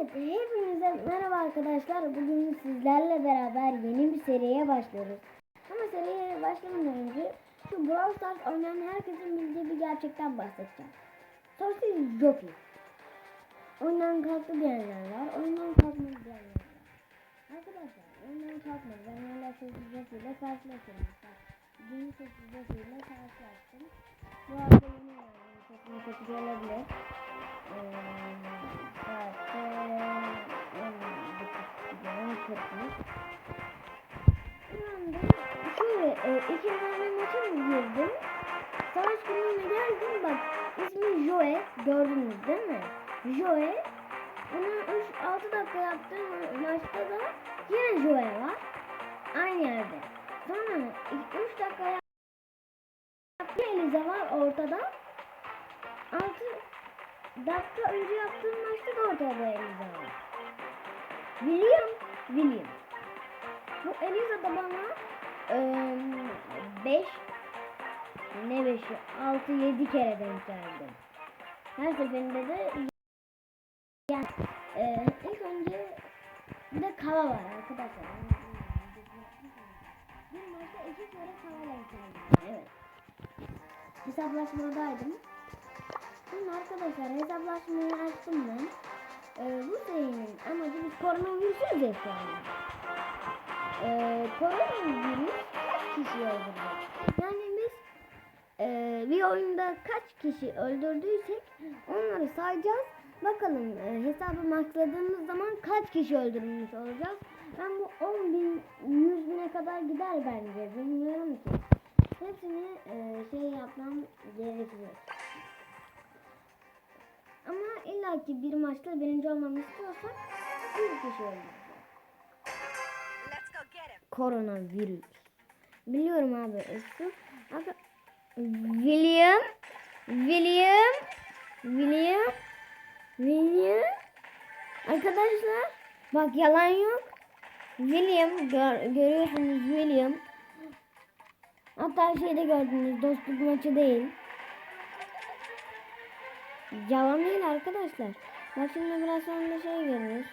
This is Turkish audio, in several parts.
Evet, hepinize merhaba arkadaşlar. Bugün sizlerle beraber yeni bir seriye başlıyoruz. Ama seriye başlamadan önce şu Brawl Stars oynayan herkesin bildiği bir gerçekten bahsedeceğim. Sosyal Jockey. Oyundan kalktı diyenler var, oyundan kalkmadı diyenler var. Arkadaşlar, oyundan kalkmadı. Hala Sosyal Jockey ile karşılaşıyorum. Yeni Sosyal Jockey ile karşılaştım. Bu arada yeni yani, sesini kötü olabilir. Ee, saatte gibi kırkmış. Uyandım. Şöyle e, iki tane maça girdim? Savaş gününe geldim bak ismi Joe gördünüz değil mi? Joe onu 3-6 dakika yaptığım maçta da yine Joe var. Aynı yerde. Sonra 3 dakika yaptığım Eliza var ortada. 6 dakika önce yaptığım maçta da ortada Eliza var. William, William. Bu Eliza da bana 5 ne 5'i 6 7 kere denk geldi. Her seferinde de yani e, ilk önce bir de kava var arkadaşlar. İki kere denk geldi. Evet. Hesaplaşmadaydım. Şimdi arkadaşlar hesaplaşmayı açtım ben. Ee, bu serinin amacı biz koronavirüsüz ya şu anda. Ee, koronavirüs kişi öldürdü. Yani biz e, bir oyunda kaç kişi öldürdüysek onları sayacağız. Bakalım e, hesabı maxladığımız zaman kaç kişi öldürmüş olacağız. Ben bu 10 bin 100 bine kadar gider bence bilmiyorum ki. Hepsini e, şey yapmam gerekiyor. Ama illaki bir maçta birinci olmamı istiyorsak bir kişi him. Koronavirüs. Biliyorum abi. Şu Arka- William William William William Arkadaşlar bak yalan yok. William gör, görüyorsunuz William. Hatta şeyde gördünüz dostluk maçı değil. Yalan değil arkadaşlar. Bak şimdi biraz sonra şey görürüz.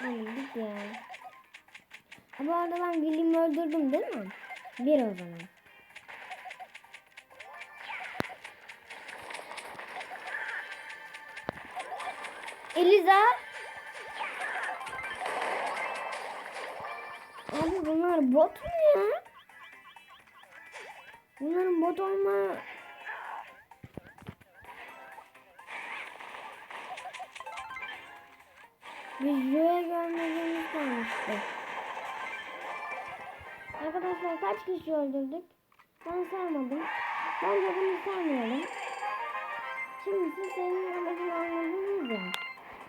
Öldük ya. Bu arada ben William'ı öldürdüm değil mi? Bir o zaman. Eliza. Abi bunlar bot mu ya? Bunların bot olma Biz Joe'ya görmediğimiz kalmıştı. Arkadaşlar kaç kişi öldürdük? Ben saymadım. Bence bunu saymayalım. Şimdi siz senin amacını anladınız ya.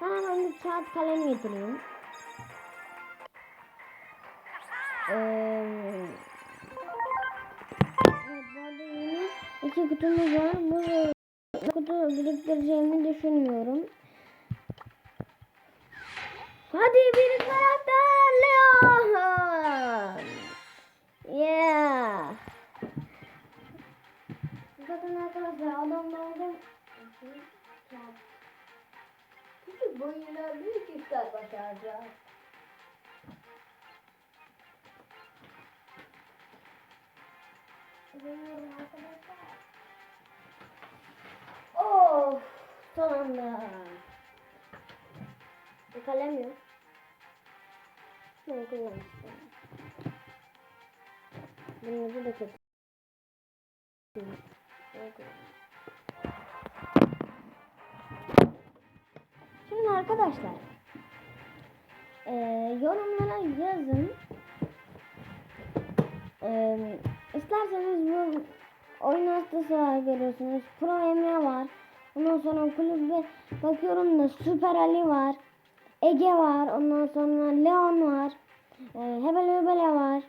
Ben hemen bir kağıt kalem getireyim. Ee, evet bu arada yeni iki kutumuz var. Bu kutu biriktireceğimi düşünmüyorum. Hadi bir karakter Leon. Yeah. Bakın arkadaşlar adamlardan küçük boyuyla büyük işler başaracak. Bilmiyorum arkadaşlar. Of kalem yok. Ben kullanmıştım. Bunun ucu da kötü. Şimdi arkadaşlar e, yorumlara yazın. E, isterseniz bu oyun hastası var görüyorsunuz. Pro Emre var. Ondan sonra kulübe bakıyorum da Süper Ali var. Ege var. Ondan sonra Leon var. E, Hebele Hebele var.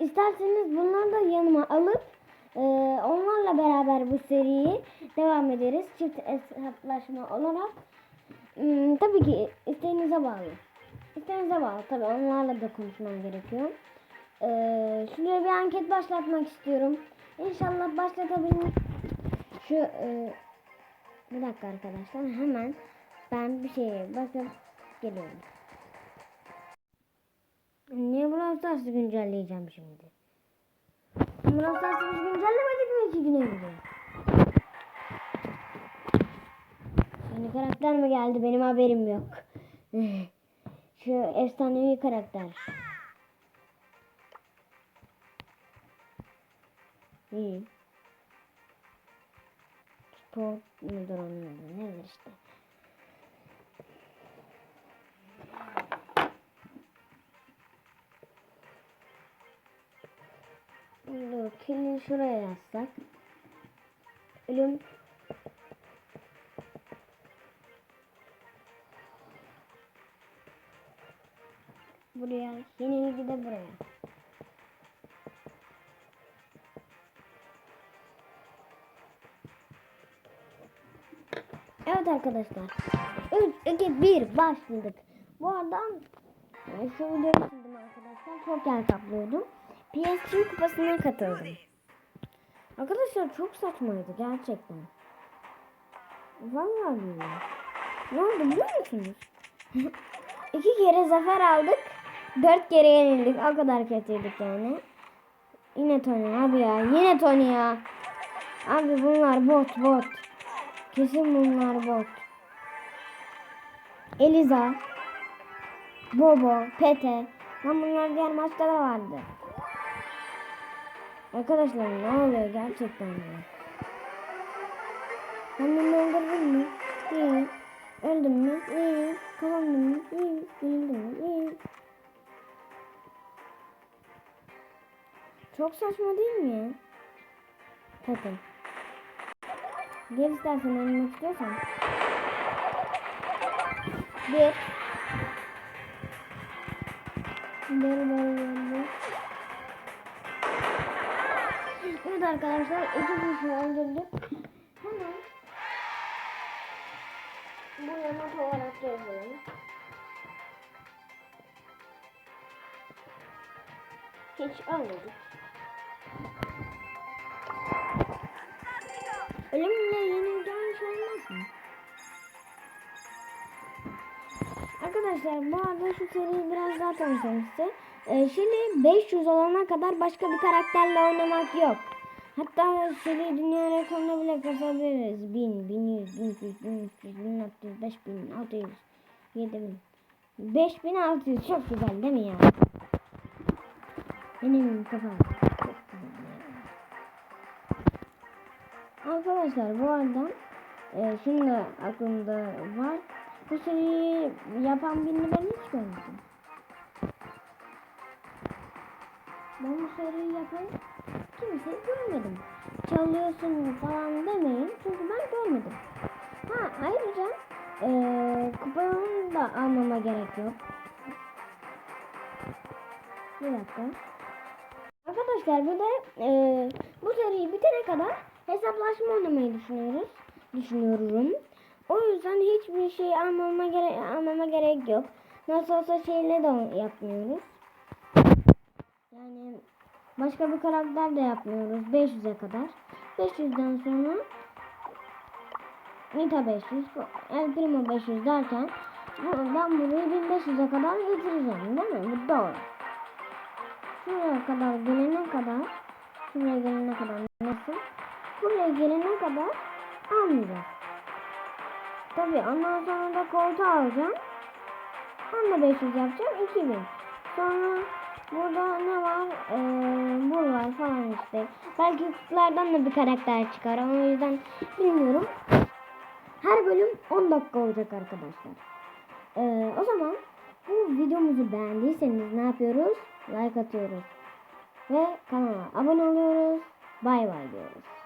İsterseniz bunları da yanıma alıp e, onlarla beraber bu seriyi devam ederiz. Çift hesaplaşma olarak. Hmm, tabii ki isteğinize bağlı. İsteğinize bağlı. Tabii onlarla da konuşmam gerekiyor. Ee, şuraya bir anket başlatmak istiyorum. İnşallah başlatabilirim. Şu e, bir dakika arkadaşlar hemen Ben bir şeye bakıp geliyorum. Niye Brawl Stars'ı güncelleyeceğim şimdi? Brawl Stars'ı biz güncellemedik mi iki gün önce? Yeni karakter mi geldi? Benim haberim yok. Şu efsanevi karakter. İyi. Sport mudur onun adı? Nedir işte. Dur, kilini şuraya yazsak. Ölüm buraya, yenilgi de buraya. Evet arkadaşlar. 3, 2, 1 başladık. Bu arada e, şu videoyu arkadaşlar. Çok yer kaplıyordum. PSG kupasına katıldım. Arkadaşlar çok saçmaydı gerçekten. Vallahi billahi. Ne oldu biliyor musunuz? İki kere zafer aldık. Dört kere yenildik. O kadar kötüydük yani. Yine Tony abi ya. Yine Tony ya. Abi bunlar bot bot. Kesin bunlar bot. Eliza. Bobo. Pete. Lan bunlar diğer maçta da vardı. Arkadaşlar ne oluyor gerçekten ya. Kendimi öldürdün mü? İyi. Öldüm mü? İyi. Kazandım mı? İyi. Yenildim mi? İyi. Çok saçma değil mi? Peki. Gel istersen ölmek istiyorsan. Bir. Böyle böyle böyle. Evet arkadaşlar iki kişi öldürdük. Hemen buraya not olarak yazıyorum. Hiç ölmedik. Arkadaşlar bu arada şu seriyi biraz daha tanıtalım size. Ee, şimdi 500 olana kadar başka bir karakterle oynamak yok. Hatta seri dünya rekorunu bile kazanabiliriz. 1000, 1100, 1200, 1300, 1400, 5000, 600, 7000. 5600 çok güzel değil mi ya? Benim kafam çok güzel. Arkadaşlar bu arada e, şimdi aklımda var. Bu seriyi yapan birini ben hiç görmedim. Ben bu seriyi yapan kimseyi görmedim. Çalıyorsun falan demeyin çünkü ben görmedim. Ha ayrıca e, kupanı da almama gerek yok. Bir dakika. Arkadaşlar bir de e, bu seriyi bitene kadar hesaplaşma oynamayı düşünüyoruz. Düşünüyorum. O yüzden hiçbir şey almama gerek almama gerek yok. Nasıl olsa şeyle de yapmıyoruz. Yani başka bir karakter de yapmıyoruz 500'e kadar. 500'den sonra Nita 500, El Primo 500 derken ben burayı 1500'e kadar getireceğim değil mi? Bu doğru. Şuraya kadar gelene kadar şuraya gelene kadar nasıl? Buraya gelene kadar almayacağız. Tabi ondan sonra da koltuğu alacağım. Onu da 500 yapacağım. 2000. Sonra burada ne var? Ee, bu var falan işte. Belki kutulardan da bir karakter çıkar. O yüzden bilmiyorum. Her bölüm 10 dakika olacak arkadaşlar. Ee, o zaman bu videomuzu beğendiyseniz ne yapıyoruz? Like atıyoruz. Ve kanala abone oluyoruz. Bay bay diyoruz.